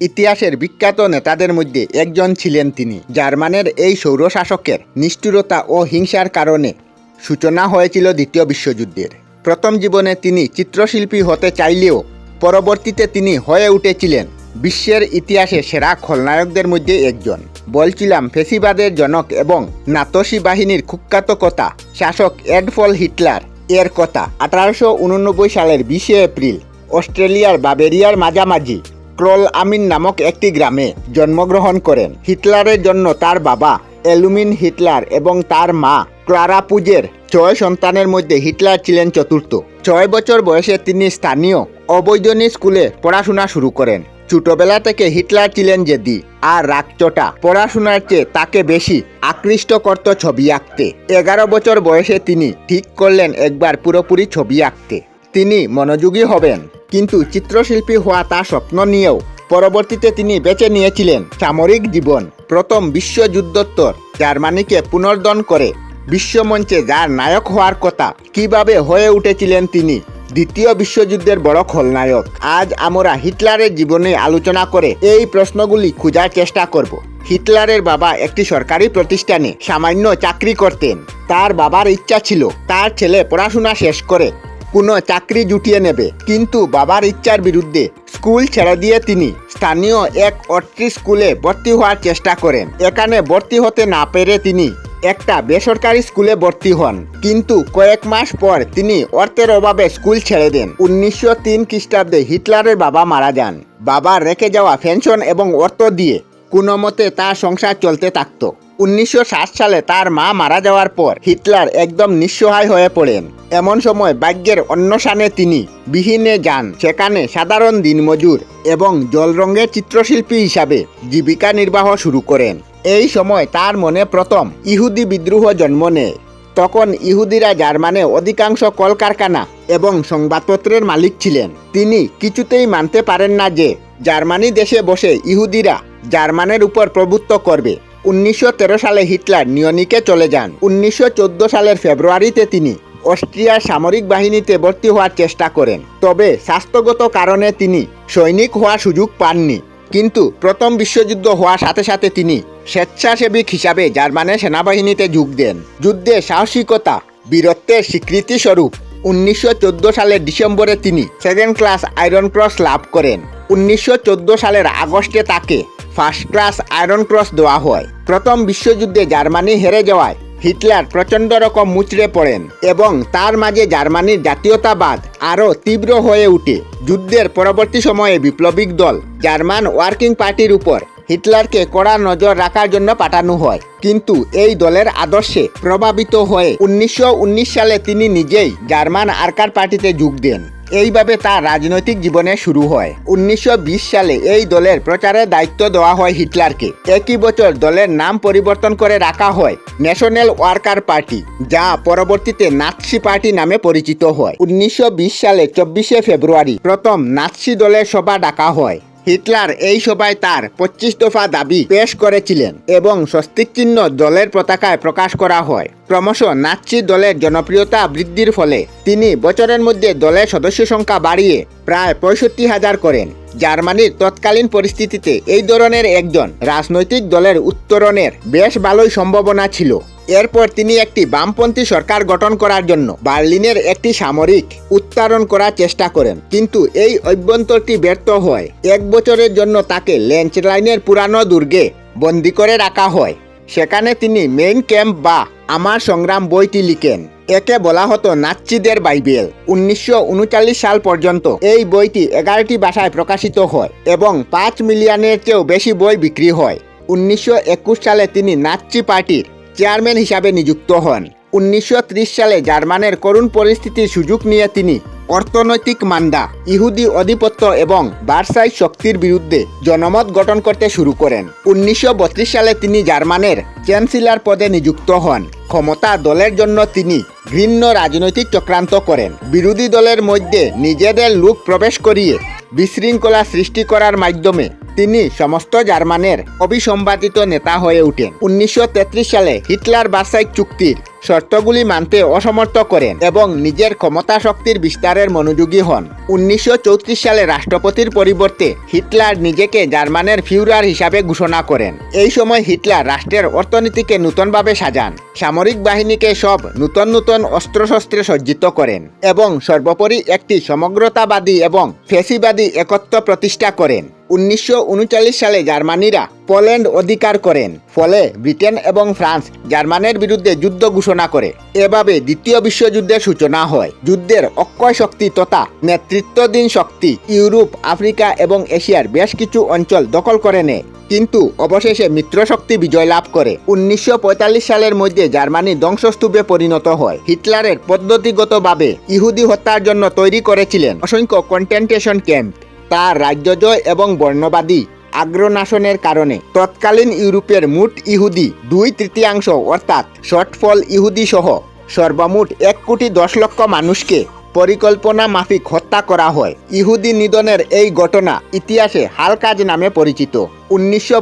ইতিহাসের বিখ্যাত নেতাদের মধ্যে একজন ছিলেন তিনি জার্মানের এই সৌরশাসকের নিষ্ঠুরতা ও হিংসার কারণে সূচনা হয়েছিল দ্বিতীয় বিশ্বযুদ্ধের। প্রথম জীবনে তিনি চিত্রশিল্পী হতে চাইলেও পরবর্তীতে তিনি হয়ে উঠেছিলেন বিশ্বের ইতিহাসে সেরা খলনায়কদের মধ্যে একজন। বলছিলাম ফেসিবাদের জনক এবং নাতসি বাহিনীর কুখ্যাত কথা শাসক এডফল হিটলার এর কথা। আঠারোশো উননব্বই সালের বিশে এপ্রিল অস্ট্রেলিয়ার বাবেরিয়ার মাঝামাঝি ক্রল আমিন নামক একটি গ্রামে জন্মগ্রহণ করেন। হিটলারের জন্য তার বাবা এলুমিন হিটলার এবং তার মা ক্লারা পুজের ছয় সন্তানের মধ্যে হিটলার ছিলেন চতুর্থ। ছয় বছর বয়সে তিনি স্থানীয় অবৈধনী স্কুলে পড়াশোনা শুরু করেন। ছোটবেলা থেকে হিটলার ছিলেন জেদি আর রাগচটা পড়াশোনার চেয়ে তাকে বেশি আকৃষ্ট করত ছবি আঁকতে। এগারো বছর বয়সে তিনি ঠিক করলেন একবার পুরোপুরি ছবি আঁকতে। তিনি মনোযোগী হবেন। কিন্তু চিত্রশিল্পী হওয়া তার স্বপ্ন নিয়েও পরবর্তীতে তিনি বেছে নিয়েছিলেন সামরিক জীবন। প্রথম বিশ্বযুদ্ধোত্তর জার্মানিকে পুনর্দন করে বিশ্বমঞ্চে যার নায়ক হওয়ার কথা কীভাবে হয়ে উঠেছিলেন তিনি দ্বিতীয় বিশ্বযুদ্ধের বড় খলনায়ক। আজ আমরা হিটলারের জীবনে আলোচনা করে এই প্রশ্নগুলি খোঁজার চেষ্টা করব। হিটলারের বাবা একটি সরকারি প্রতিষ্ঠানে সামান্য চাকরি করতেন। তার বাবার ইচ্ছা ছিল তার ছেলে পড়াশোনা শেষ করে কোনো চাকরি জুটিয়ে নেবে। কিন্তু বাবার ইচ্ছার বিরুদ্ধে স্কুল ছেড়ে দিয়ে তিনি স্থানীয় এক অট্রি স্কুলে ভর্তি হওয়ার চেষ্টা করেন। এখানে ভর্তি হতে না পেরে তিনি একটা বেসরকারি স্কুলে ভর্তি হন। কিন্তু কয়েক মাস পর তিনি অর্থের অভাবে স্কুল ছেড়ে দেন। উনিশশো তিন খ্রিস্টাব্দে হিটলারের বাবা মারা যান। বাবার রেখে যাওয়া পেনশন এবং অর্থ দিয়ে কোনো মতে তার সংসার চলতে থাকত। উনিশশো ষাট সালে তার মা মারা যাওয়ার পর হিটলার একদম নিঃসহায় হয়ে পড়েন। এমন সময় ভাগ্যের অন্বেষণে তিনি বিহীনে যান, সেখানে সাধারণ দিনমজুর এবং জল রঙের চিত্রশিল্পী হিসাবে জীবিকা নির্বাহ শুরু করেন। এই সময় তার মনে প্রথম ইহুদি বিদ্রোহ জন্ম নেয়। তখন ইহুদিরা জার্মানে অধিকাংশ কলকারখানা এবং সংবাদপত্রের মালিক ছিলেন। তিনি কিছুতেই মানতে পারেন না যে জার্মানি দেশে বসে ইহুদিরা জার্মানের উপর প্রভুত্ব করবে। উনিশশো তেরো সালে হিটলার নিয়নিকে চলে যান। উনিশশো চোদ্দ সালের ফেব্রুয়ারিতে তিনি অস্ট্রিয়ার সামরিক বাহিনীতে ভর্তি হওয়ার চেষ্টা করেন। তবে স্বাস্থ্যগত কারণে তিনি সৈনিক হওয়ার সুযোগ পাননি। কিন্তু প্রথম বিশ্বযুদ্ধ হওয়ার সাথে সাথে তিনি স্বেচ্ছাসেবিক হিসাবে জার্মানের সেনাবাহিনীতে যোগ দেন। যুদ্ধে সাহসিকতা, বীরত্বের স্বীকৃতি স্বরূপ উনিশশো সালের ডিসেম্বরে তিনি সেকেন্ড ক্লাস আয়রন ক্রস লাভ করেন। উনিশশো চোদ্দ সালের আগস্টে তাকে ফার্স্ট ক্লাস আয়রন ক্রস দেওয়া হয়। প্রথম বিশ্বযুদ্ধে জার্মানি হেরে যাওয়ায় হিটলার প্রচণ্ড রকম মুচড়ে পড়েন এবং তার মাঝে জার্মানির জাতীয়তাবাদ আরও তীব্র হয়ে উঠে। যুদ্ধের পরবর্তী সময়ে বিপ্লবিক দল জার্মান ওয়ার্কিং পার্টির উপর হিটলারকে কড়া নজর রাখার জন্য পাঠানো হয়। কিন্তু এই দলের আদর্শে প্রভাবিত হয়ে উনিশশো উনিশ সালে তিনি নিজেই জার্মান আর্কার পার্টিতে যোগ দেন। এইভাবে তার রাজনৈতিক জীবনে শুরু হয়। উনিশশো বিশ সালে এই দলের প্রচারের দায়িত্ব দেওয়া হয় হিটলারকে। একই বছর দলের নাম পরিবর্তন করে রাখা হয় ন্যাশনাল ওয়ার্কার পার্টি, যা পরবর্তীতে নাৎসি পার্টি নামে পরিচিত হয়। উনিশশো বিশ সালে চব্বিশে ফেব্রুয়ারি প্রথম নাৎসি দলের সভা ডাকা হয়। হিটলার এই সভায় তার পঁচিশ দফা দাবি পেশ করেছিলেন এবং স্বস্তিক চিহ্ন দলের পতাকায় প্রকাশ করা হয়। ক্রমশ নাৎসি দলের জনপ্রিয়তা বৃদ্ধির ফলে তিনি বছরের মধ্যে দলের সদস্য সংখ্যা বাড়িয়ে প্রায় পঁয়ষট্টি হাজার করেন। জার্মানির তৎকালীন পরিস্থিতিতে এই ধরনের একজন রাজনৈতিক দলের উত্তরণের বেশ ভালোই সম্ভাবনা ছিল। এরপর তিনি একটি বামপন্থী সরকার গঠন করার জন্য বার্লিনের একটি সামরিক উত্তারণ করার চেষ্টা করেন। কিন্তু এই অভ্যন্তরটি ব্যর্থ হয়। এক বছরের জন্য তাকে লেঞ্চ লাইনের পুরানো দুর্গে বন্দি করে রাখা হয়। সেখানে তিনি মেইন ক্যাম্প বা আমার সংগ্রাম বইটি লিখেন। একে বলা হতো নাচ্চিদের বাইবেল। উনিশশো উনচল্লিশ সাল পর্যন্ত এই বইটি এগারোটি ভাষায় প্রকাশিত হয় এবং পাঁচ মিলিয়নের চেয়েও বেশি বই বিক্রি হয়। উনিশশো একুশ সালে তিনি নাচ্চি পার্টির চেয়ারম্যান হিসাবে নিযুক্ত হন। উনিশশো ত্রিশ সালে জার্মানের করুণ পরিস্থিতির সুযোগ নিয়ে তিনি অর্থনৈতিক মান্দা, ইহুদি আধিপত্য এবং বার্সাই শক্তির বিরুদ্ধে জনমত গঠন করতে শুরু করেন। উনিশশো বত্রিশ সালে তিনি জার্মানের চ্যান্সেলর পদে নিযুক্ত হন। ক্ষমতা দলের জন্য তিনি ঘৃণ্য রাজনৈতিক চক্রান্ত করেন। বিরোধী দলের মধ্যে নিজেদের লোক প্রবেশ করিয়ে বিশৃঙ্খলা সৃষ্টি করার মাধ্যমে তিনি সমস্ত জার্মানের অবিসম্বাদিত নেতা হয়ে ওঠেন। উনিশশো সালে হিটলার বার্সাইক চুক্তির শর্তগুলি মানতে অসমর্থ করেন এবং নিজের ক্ষমতা শক্তির বিস্তারের মনোযোগী হন। উনিশশো চৌত্রিশ সালে রাষ্ট্রপতির পরিবর্তে হিটলার নিজেকে জার্মানের ফিউরার হিসাবে ঘোষণা করেন। এই সময় হিটলার রাষ্ট্রের অর্থনীতিকে নূতনভাবে সাজান। সামরিক বাহিনীকে সব নূতন নূতন অস্ত্রশস্ত্রে সজ্জিত করেন এবং সর্বোপরি একটি সমগ্রতাবাদী এবং ফেসিবাদী একত্র প্রতিষ্ঠা করেন। উনিশশো উনচল্লিশ সালে জার্মানিরা পোল্যান্ড অধিকার করেন, ফলে ব্রিটেন এবং ফ্রান্স জার্মানের বিরুদ্ধে যুদ্ধ ঘোষণা করে। এভাবে দ্বিতীয় বিশ্বযুদ্ধের সূচনা হয়। যুদ্ধের অক্ষয় শক্তি তথা নেতৃত্বাধীন শক্তি ইউরোপ, আফ্রিকা এবং এশিয়ার বেশ কিছু অঞ্চল দখল করে নেয়। কিন্তু অবশেষে মিত্রশক্তি বিজয় লাভ করে। উনিশশো পঁয়তাল্লিশ সালের মধ্যে জার্মানি ধ্বংসস্তূপে পরিণত হয়। হিটলারের পদ্ধতিগতভাবে ইহুদি হত্যার জন্য তৈরি করেছিলেন অসংখ্য কন্টেন্টেশন ক্যাম্প। তার রাজ্যজয় এবং বর্ণবাদী আগ্রনাশনের কারণে। তৎকালীন ইউরোপের মোট ইহুদি দুই তৃতীয়াংশ, অর্থাৎ শর্টফল ইহুদি সহ সর্বমোট এক কোটি দশ লক্ষ মানুষকে পরিকল্পনা মাফিক হত্যা করা হয়। ইহুদি নিধনের এই ঘটনা ইতিহাসে হালকাজ নামে পরিচিত। উনিশশো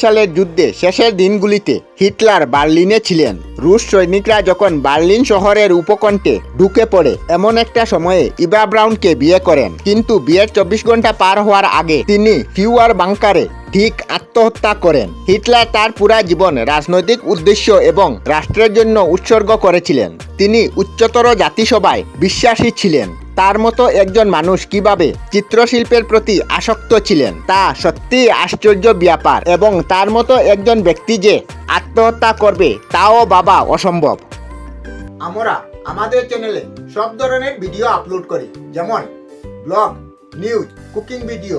সালের যুদ্ধে শেষের দিনগুলিতে হিটলার বার্লিনে ছিলেন। রুশ সৈনিকরা যখন বার্লিন শহরের উপকণ্ঠে ঢুকে পড়ে, এমন একটা সময়ে ইবা ব্রাউনকে বিয়ে করেন। কিন্তু বিয়ের চব্বিশ ঘণ্টা পার হওয়ার আগে তিনি ফিউয়ার বাংকারে ঠিক আত্মহত্যা করেন। হিটলার তার পুরা জীবন রাজনৈতিক উদ্দেশ্য এবং রাষ্ট্রের জন্য উৎসর্গ করেছিলেন। তিনি উচ্চতর জাতিসভায় বিশ্বাসী ছিলেন। তার মতো একজন মানুষ কীভাবে চিত্রশিল্পের প্রতি আসক্ত ছিলেন তা সত্যি আশ্চর্য ব্যাপার এবং তার মতো একজন ব্যক্তি যে আত্মহত্যা করবে তাও বাবা অসম্ভব। আমরা আমাদের চ্যানেলে সব ধরনের ভিডিও আপলোড করি। যেমন ব্লগ নিউজ কুকিং ভিডিও